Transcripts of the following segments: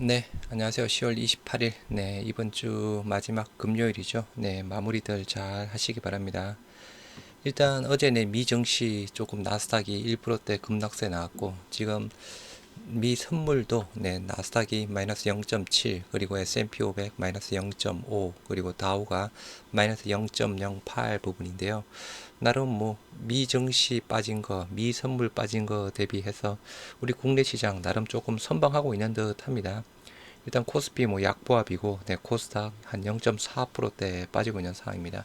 네, 안녕하세요. 10월 28일. 네, 이번 주 마지막 금요일이죠. 네, 마무리들 잘 하시기 바랍니다. 일단 어제 네, 미 증시 조금 나스닥이 1%대 급락세 나왔고 지금 미 선물도 네, 나스닥이 마이너스 0.7 그리고 S&P 500 마이너스 0.5 그리고 다우가 마이너스 0.08 부분인데요. 나름 뭐 미 증시 빠진 거, 미 선물 빠진 거 대비해서 우리 국내 시장 나름 조금 선방하고 있는 듯합니다. 일단 코스피 뭐 약보합이고 네, 코스닥 한 0.4%대 빠지고 있는 상황입니다.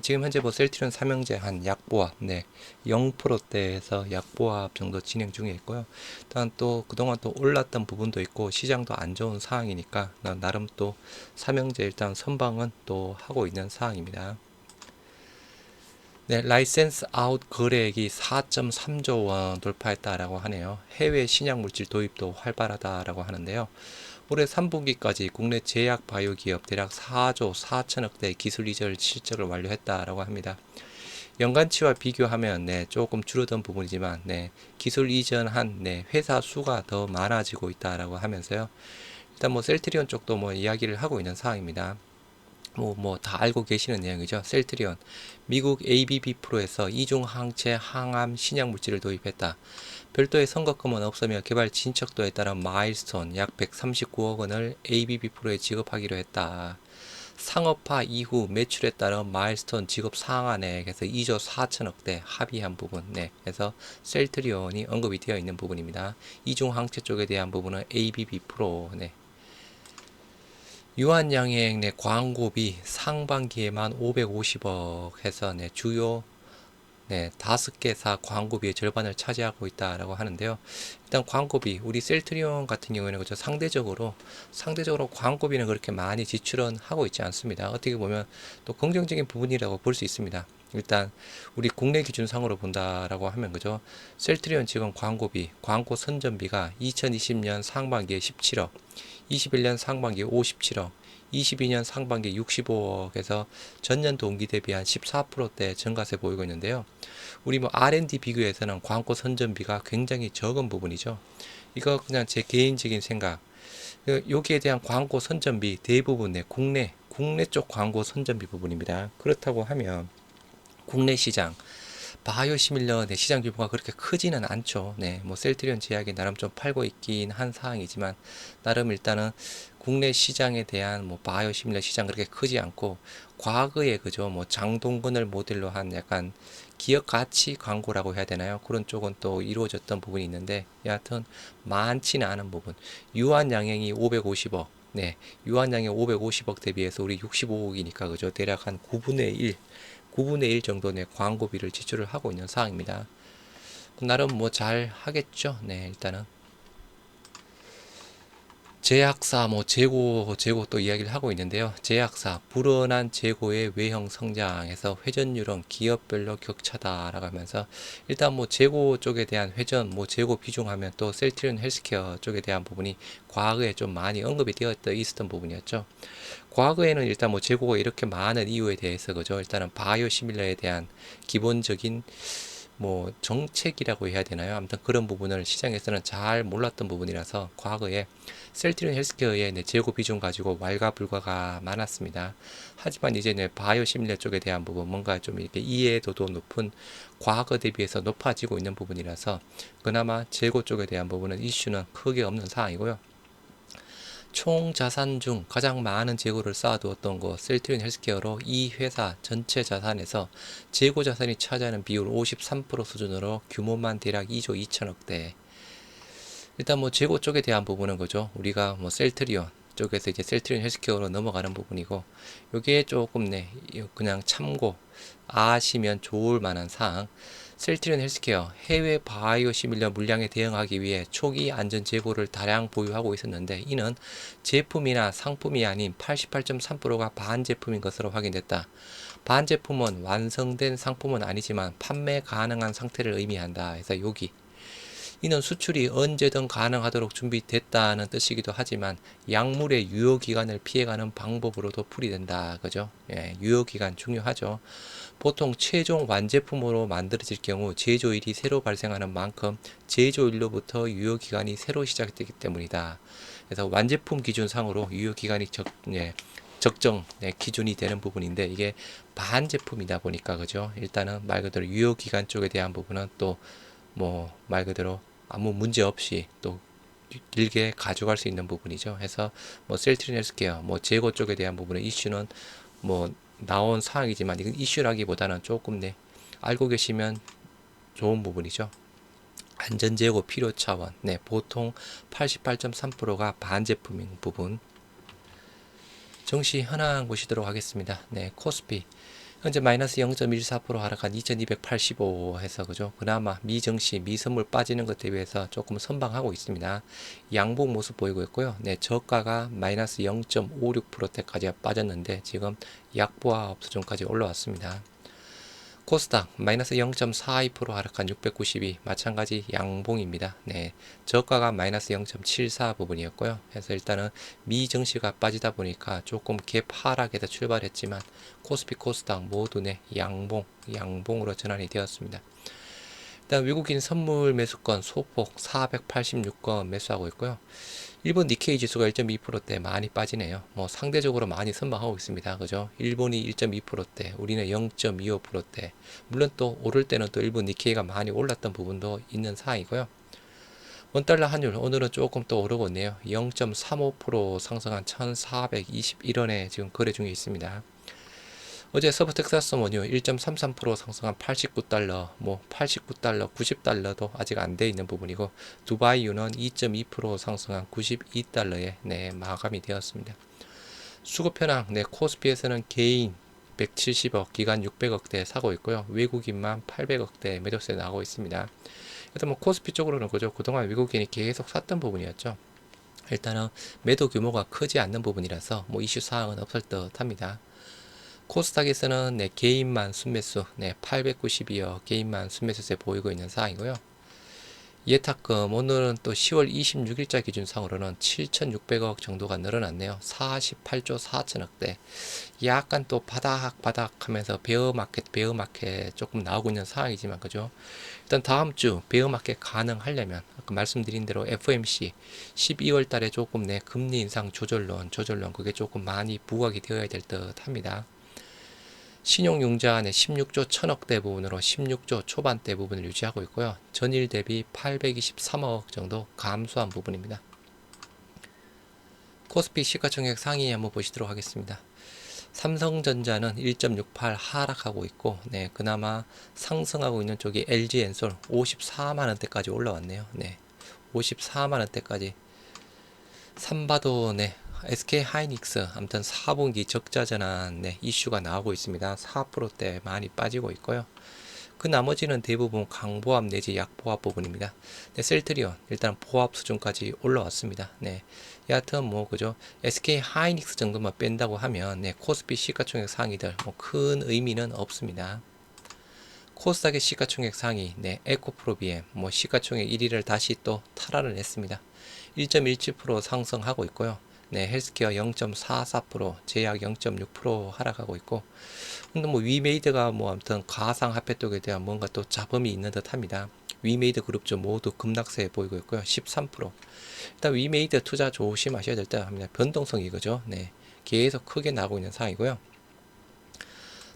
지금 현재 뭐 셀트리온 삼형제 한 약보합 네 0%대에서 약보합 정도 진행 중에 있고요. 일단 또 그동안 또 올랐던 부분도 있고 시장도 안 좋은 상황이니까 나- 나름 또 삼형제 일단 선방은 또 하고 있는 상황입니다. 네, 라이센스 아웃 거래액이 4.3조 원 돌파했다라고 하네요. 해외 신약 물질 도입도 활발하다라고 하는데요. 올해 3분기까지 국내 제약 바이오 기업 대략 4조 4천억 대 기술 이전 실적을 완료했다라고 합니다. 연간치와 비교하면 네, 조금 줄어든 부분이지만 네, 기술 이전한 네, 회사 수가 더 많아지고 있다라고 하면서요. 일단 뭐 셀트리온 쪽도 뭐 이야기를 하고 있는 상황입니다. 뭐 뭐 다 알고 계시는 내용이죠. 셀트리온 미국 ABB 프로에서 이중 항체 항암 신약 물질을 도입했다. 별도의 선거금은 없으며 개발 진척도에 따른 마일스톤 약 139억 원을 ABB 프로에 지급하기로 했다. 상업화 이후 매출에 따른 마일스톤 지급 상한액에서 2조 4천억대 합의한 부분, 네, 그래서 셀트리온이 언급이 되어 있는 부분입니다. 이중 항체 쪽에 대한 부분은 ABB 프로, 네, 유한양행 내 광고비 상반기에만 550억 해서 네, 주요 네, 다섯 개사 광고비의 절반을 차지하고 있다라고 하는데요. 일단 광고비 우리 셀트리온 같은 경우에는 그죠 상대적으로 상대적으로 광고비는 그렇게 많이 지출은 하고 있지 않습니다. 어떻게 보면 또 긍정적인 부분이라고 볼 수 있습니다. 일단 우리 국내 기준상으로 본다라고 하면 그죠 셀트리온 지금 광고비 광고 선전비가 2020년 상반기에 17억 21년 상반기 57억, 22년 상반기 65억에서 전년 동기 대비 한 14%대 증가세 보이고 있는데요. 우리 뭐 R&D 비교에서는 광고 선전비가 굉장히 적은 부분이죠. 이거 그냥 제 개인적인 생각. 그 여기에 대한 광고 선전비 대부분 내 국내 국내 쪽 광고 선전비 부분입니다. 그렇다고 하면 국내 시장 바이오 시밀러 네, 시장 규모가 그렇게 크지는 않죠. 네, 뭐 셀트리온 제약이 나름 좀 팔고 있긴 한 상황이지만 나름 일단은 국내 시장에 대한 뭐 바이오 시밀러 시장 그렇게 크지 않고 과거에 그죠 뭐 장동건을 모델로 한 약간 기업 가치 광고라고 해야 되나요? 그런 쪽은 또 이루어졌던 부분이 있는데 여하튼 많지는 않은 부분 유한 양행이 550억 네 유한 양행 550억 대비해서 우리 65억이니까 그죠 대략 한 9분의 1 9분의 1 정도의 광고비를 지출을 하고 있는 상황입니다. 나름 뭐 잘 하겠죠. 네, 일단은 제약사 뭐 재고 재고 또 이야기를 하고 있는데요. 제약사 불어난 재고의 외형 성장에서 회전율은 기업별로 격차다라고 하면서 일단 뭐 재고 쪽에 대한 회전 뭐 재고 비중하면 또 셀트리온 헬스케어 쪽에 대한 부분이 과거에 좀 많이 언급이 되어 있었던 부분이었죠. 과거에는 일단 뭐 재고가 이렇게 많은 이유에 대해서 그죠. 일단은 바이오 시밀러에 대한 기본적인 뭐 정책이라고 해야 되나요? 아무튼 그런 부분을 시장에서는 잘 몰랐던 부분이라서 과거에 셀트리온 헬스케어의 네, 재고 비중 가지고 왈가불가가 많았습니다. 하지만 이제 네, 바이오 시밀러 쪽에 대한 부분 뭔가 좀 이렇게 이해도도 높은 과거 대비해서 높아지고 있는 부분이라서 그나마 재고 쪽에 대한 부분은 이슈는 크게 없는 상황이고요. 총 자산 중 가장 많은 재고를 쌓아두었던 거 셀트리온 헬스케어로 이 회사 전체 자산에서 재고 자산이 차지하는 비율 53% 수준으로 규모만 대략 2조 2천억 대. 일단 뭐 재고 쪽에 대한 부분은 그죠. 우리가 뭐 셀트리온 쪽에서 이제 셀트리온 헬스케어로 넘어가는 부분이고 요게 조금 네 그냥 참고 아시면 좋을 만한 사항. 셀트리온 헬스케어 해외 바이오 시밀러 물량에 대응하기 위해 초기 안전 재고를 다량 보유하고 있었는데 이는 제품이나 상품이 아닌 88.3%가 반제품인 것으로 확인됐다. 반제품은 완성된 상품은 아니지만 판매 가능한 상태를 의미한다. 그래서 여기 이는 수출이 언제든 가능하도록 준비됐다는 뜻이기도 하지만 약물의 유효 기간을 피해가는 방법으로도 풀이된다. 그죠? 예, 유효 기간 중요하죠. 보통 최종 완제품으로 만들어질 경우 제조일이 새로 발생하는 만큼 제조일로부터 유효 기간이 새로 시작되기 때문이다. 그래서 완제품 기준상으로 유효 기간이 적, 예, 적정 네, 기준이 되는 부분인데 이게 반제품이다 보니까 그죠. 일단은 말 그대로 유효 기간 쪽에 대한 부분은 또 뭐 말 그대로 아무 문제 없이 또 길게 가져갈 수 있는 부분이죠. 해서 뭐 셀트린 헬스케어 뭐 재고 쪽에 대한 부분의 이슈는 뭐 나온 사항이지만 이건 이슈라기보다는 조금 네 알고 계시면 좋은 부분이죠. 안전재고 필요 차원. 네, 보통 88.3%가 반제품인 부분. 정시 현황 보시도록 하겠습니다. 네, 코스피. 현재 마이너스 0.14% 하락한 2285 해서 그죠. 그나마 미정시, 미선물 빠지는 것에 비해서 조금 선방하고 있습니다. 양복 모습 보이고 있고요. 네, 저가가 마이너스 0.56%대까지 빠졌는데 지금 약보합 수준까지 올라왔습니다. 코스닥 마이너스 0.42% 하락한 692 마찬가지 양봉입니다. 네, 저가가 마이너스 0.74 부분이었고요. 그래서 일단은 미정시가 빠지다 보니까 조금 갭 하락에서 출발했지만 코스피 코스닥 모두 네 양봉 양봉으로 전환이 되었습니다. 일단 외국인 선물 매수권 소폭 486건 매수하고 있고요. 일본 니케이 지수가 1.2%대 많이 빠지네요. 뭐 상대적으로 많이 선방하고 있습니다. 그죠? 일본이 1.2%대, 우리는 0.25%대. 물론 또 오를 때는 또 일본 니케이가 많이 올랐던 부분도 있는 사항이고요. 원달러 환율 오늘은 조금 또 오르고 있네요. 0.35% 상승한 1,421원에 지금 거래 중에 있습니다. 어제 서브 텍사스 원유 1.33% 상승한 89달러, 뭐 89달러, 90달러도 아직 안 돼 있는 부분이고 두바이유는 2.2% 상승한 92달러에 네, 마감이 되었습니다. 수급 현황, 네, 코스피에서는 개인 170억, 기간 600억대 사고 있고요. 외국인만 800억대 매도세 나오고 있습니다. 일단 뭐 코스피 쪽으로는 그죠. 그동안 외국인이 계속 샀던 부분이었죠. 일단은 매도 규모가 크지 않는 부분이라서 뭐 이슈 사항은 없을 듯 합니다. 코스닥에서는 네, 개인만 순매수 네, 892억 개인만 순매수세 보이고 있는 상황이고요. 예탁금 오늘은 또 10월 26일자 기준상으로는 7,600억 정도가 늘어났네요. 48조 4천억대. 약간 또 바닥 바닥 하면서 베어마켓 베어마켓 조금 나오고 있는 상황이지만 그죠? 일단 다음 주 베어마켓 가능하려면 아까 말씀드린 대로 FMC 12월 달에 조금 내 금리 인상 조절론 조절론 그게 조금 많이 부각이 되어야 될 듯 합니다. 신용융자 안에 16조 천억 대 부분으로 16조 초반대 부분을 유지하고 있고요. 전일 대비 823억 정도 감소한 부분입니다. 코스피 시가총액 상위 한번 보시도록 하겠습니다. 삼성전자는 1.68 하락하고 있고, 네, 그나마 상승하고 있는 쪽이 LG엔솔 54만 원대까지 올라왔네요. 네, 54만 원대까지. 삼바도 네, SK 하이닉스 아무튼 4분기 적자 전환 네, 이슈가 나오고 있습니다. 4%대 많이 빠지고 있고요. 그 나머지는 대부분 강보합 내지 약보합 부분입니다. 네, 셀트리온 일단 보합 수준까지 올라왔습니다. 네. 여하튼 뭐 그죠 SK 하이닉스 정도만 뺀다고 하면 네, 코스피 시가총액 상위들 뭐 큰 의미는 없습니다. 코스닥의 시가총액 상위 네, 에코프로비엠 뭐 시가총액 1위를 다시 또 탈환을 했습니다. 1.17% 상승하고 있고요. 네, 헬스케어 0.44%, 제약 0.6% 하락하고 있고, 근데 뭐 위메이드가 뭐 아무튼 가상 화폐 쪽에 대한 뭔가 또 잡음이 있는 듯 합니다. 위메이드 그룹주 모두 급락세 보이고 있고요. 13%. 일단 위메이드 투자 조심하셔야 될 때 합니다. 변동성이 그죠? 네. 계속 크게 나고 있는 상황이고요.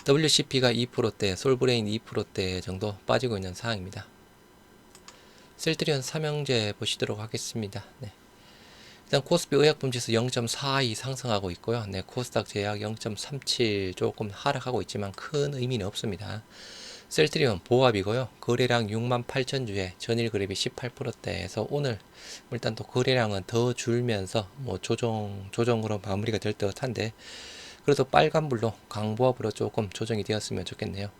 WCP가 2%대, 솔브레인 2%대 정도 빠지고 있는 상황입니다. 셀트리온 삼형제 보시도록 하겠습니다. 네. 일단 코스피 의약품지수 0.42 상승하고 있고요. 네, 코스닥 제약 0.37 조금 하락하고 있지만 큰 의미는 없습니다. 셀트리온 보합이고요. 거래량 6만 8천 주에 전일 거래비 18%대에서 오늘 일단 또 거래량은 더 줄면서 뭐 조정 조정으로 마무리가 될 듯한데 그래도 빨간불로 강보합으로 조금 조정이 되었으면 좋겠네요.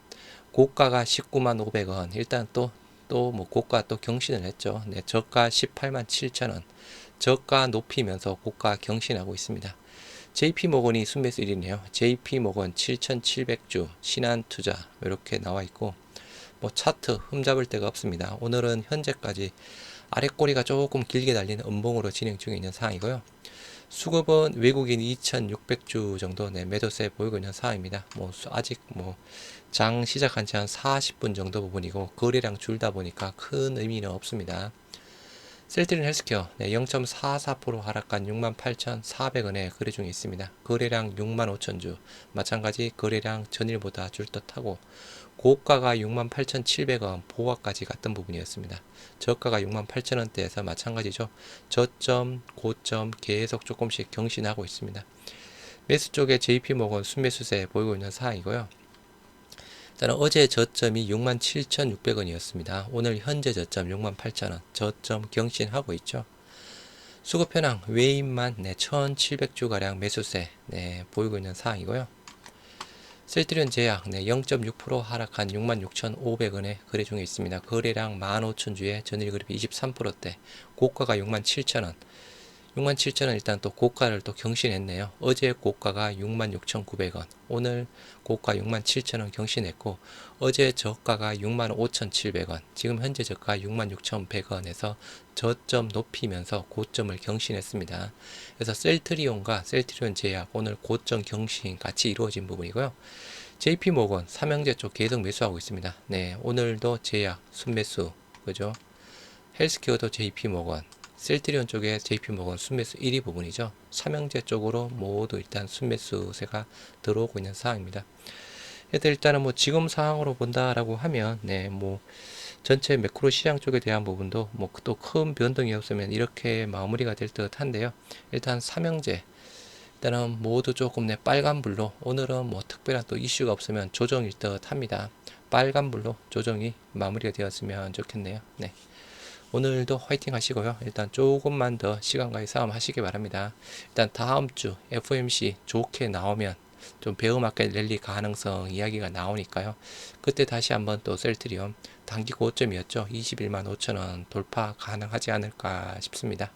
고가가 19만 500원. 일단 또 또 뭐 고가 또 경신을 했죠. 네, 저가 18만 7천 원. 저가 높이면서 고가 경신하고 있습니다. JP모건이 순매수 1위네요. JP모건 7,700주 신한투자 이렇게 나와 있고 뭐 차트 흠잡을 데가 없습니다. 오늘은 현재까지 아래 꼬리가 조금 길게 달린 음봉으로 진행 중에 있는 상황이고요. 수급은 외국인 2,600주 정도 네, 매도세 보이고 있는 상황입니다. 뭐 아직 뭐 장 시작한 지 한 40분 정도 부분이고 거래량 줄다 보니까 큰 의미는 없습니다. 셀트린 헬스케어 네, 0.44% 하락한 68,400원에 거래 중에 있습니다. 거래량 65,000주 마찬가지 거래량 전일보다 줄듯하고 고가가 68,700원 보합까지 갔던 부분이었습니다. 저가가 68,000원대에서 마찬가지죠. 저점 고점 계속 조금씩 경신하고 있습니다. 매수 쪽에 JP모건 순매수세 보이고 있는 상황이고요. 일단 어제 저점이 67,600원이었습니다. 오늘 현재 저점 68,000원 저점 경신하고 있죠. 수급 현황 외인만 네, 1,700주 가량 매수세 네, 보이고 있는 상황이고요. 셀트리온 제약 네, 0.6% 하락한 66,500원에 거래 중에 있습니다. 거래량 15,000주에 전일 그래프 23%대 고가가 67,000원 67,000원 일단 또 고가를 또 경신했네요. 어제 고가가 66,900원, 오늘 고가 67,000원 경신했고 어제 저가가 65,700원, 지금 현재 저가 66,100원에서 저점 높이면서 고점을 경신했습니다. 그래서 셀트리온과 셀트리온 제약 오늘 고점 경신 같이 이루어진 부분이고요. JP모건 삼형제 쪽 계속 매수하고 있습니다. 네, 오늘도 제약 순매수 그죠? 헬스케어도 JP모건 셀트리온 쪽에 JP모건 순매수 1위 부분이죠. 삼형제 쪽으로 모두 일단 순매수세가 들어오고 있는 상황입니다. 일단은 뭐 지금 상황으로 본다라고 하면 네 뭐 전체 매크로 시장 쪽에 대한 부분도 뭐 또 큰 변동이 없으면 이렇게 마무리가 될 듯 한데요. 일단 삼형제 일단은 모두 조금 내 빨간불로 오늘은 뭐 특별한 또 이슈가 없으면 조정일 듯 합니다. 빨간불로 조정이 마무리가 되었으면 좋겠네요. 네. 오늘도 화이팅 하시고요. 일단 조금만 더 시간과의 싸움 하시기 바랍니다. 일단 다음 주 FOMC 좋게 나오면 좀 배우맞게 랠리 가능성 이야기가 나오니까요. 그때 다시 한번 또 셀트리온 단기 고점이었죠. 21만 5천 원 돌파 가능하지 않을까 싶습니다.